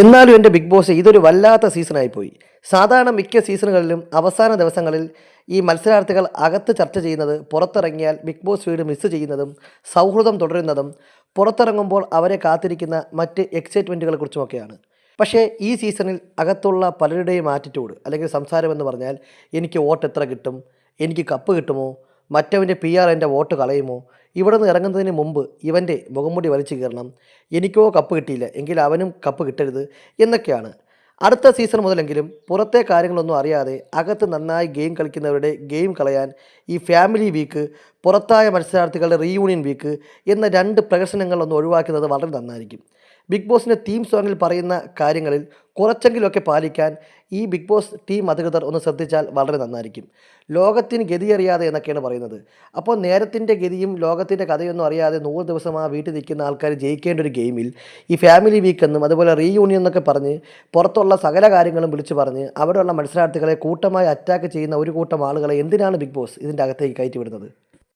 എന്നാലും എന്റെ big boss ഇതൊരു വല്ലാത്ത സീസണായി പോയി സാധാരണ മിക്ക സീസണുകളിലും അവസാന ദിവസങ്ങളിൽ ഈ മത്സരാർത്ഥികൾ അകത്ത് ചർച്ച ചെയ്യുന്നത് പുറത്തിറങ്ങിയാൽ ബിഗ് ബോസ് വീട് മിസ് ചെയ്യുന്നതും സൗഹൃദം തുടരുന്നതും പുറത്തിറങ്ങുമ്പോൾ അവരെ കാത്തിരിക്കുന്ന മറ്റ് എക്സൈറ്റ്മെന്റുകളെ കുറിച്ചുമൊക്കെയാണ്. പക്ഷേ ഈ സീസണിൽ അകത്തുള്ള പലരുടെയും ആറ്റിറ്റ്യൂഡ് അല്ലെങ്കിൽ സംസാരം എന്ന് പറഞ്ഞാൽ എനിക്ക് വോട്ട് എത്ര കിട്ടും? എനിക്ക് കപ്പ് കിട്ടുമോ? മറ്റവന്റെ പി ആർ എന്റെ വോട്ട് കളയുമോ? ഇവിടെ നിന്ന് ഇറങ്ങുന്നതിന് മുമ്പ് ഇവന്റെ മുഖംമുടി വലിച്ചു കീറണം. എനിക്കോ കപ്പ് കിട്ടിയില്ല. എങ്കിൽ അവനും കപ്പ് കിട്ടരുത് എന്നൊക്കെയാണ്. അടുത്ത സീസൺ മുതലെങ്കിലും പുറത്തെ കാര്യങ്ങളൊന്നും അറിയാതെ അകത്ത് നന്നായി ഗെയിം കളിക്കുന്നവരുടെ ഗെയിം കളയാൻ ഈ ഫാമിലി വീക്ക് പുറത്തായ മത്സരാർത്ഥികളുടെ റീയൂണിയൻ വീക്ക് എന്ന രണ്ട് പ്രകടനങ്ങളൊന്ന് ഒഴിവാക്കുന്നത് വളരെ നന്നായിരിക്കും. ബിഗ് ബോസിന്റെ തീം സോങ്ങിൽ പറയുന്ന കാര്യങ്ങളിൽ കുറച്ചെങ്കിലുമൊക്കെ പാലിക്കാൻ ഈ ബിഗ് ബോസ് ടീം അധികൃതർ ഒന്ന് ശ്രദ്ധിച്ചാൽ വളരെ നന്നായിരിക്കും. ലോകത്തിന് ഗതിയറിയാതെ എന്നൊക്കെയാണ് പറയുന്നത്. അപ്പോൾ നേരത്തിന്റെ ഗതിയും ലോകത്തിന്റെ കഥയൊന്നും അറിയാതെ നൂറ് ദിവസം ആ വീട്ടിൽ നിൽക്കുന്ന ആൾക്കാർ ജയിക്കേണ്ട ഒരു ഗെയിമിൽ ഈ ഫാമിലി വീക്ക് എന്നും അതുപോലെ റീയൂണിയൻ എന്നൊക്കെ പറഞ്ഞ് പുറത്തുള്ള സകല കാര്യങ്ങളും വിളിച്ചു പറഞ്ഞ് അവിടെയുള്ള മത്സരാർത്ഥികളെ കൂട്ടമായി അറ്റാക്ക് ചെയ്യുന്ന ഒരു കൂട്ടം ആളുകളെ എന്തിനാണ് ബിഗ് ബോസ് ഇതിന്റെ അകത്തേക്ക് കയറ്റി വിടുന്നത്?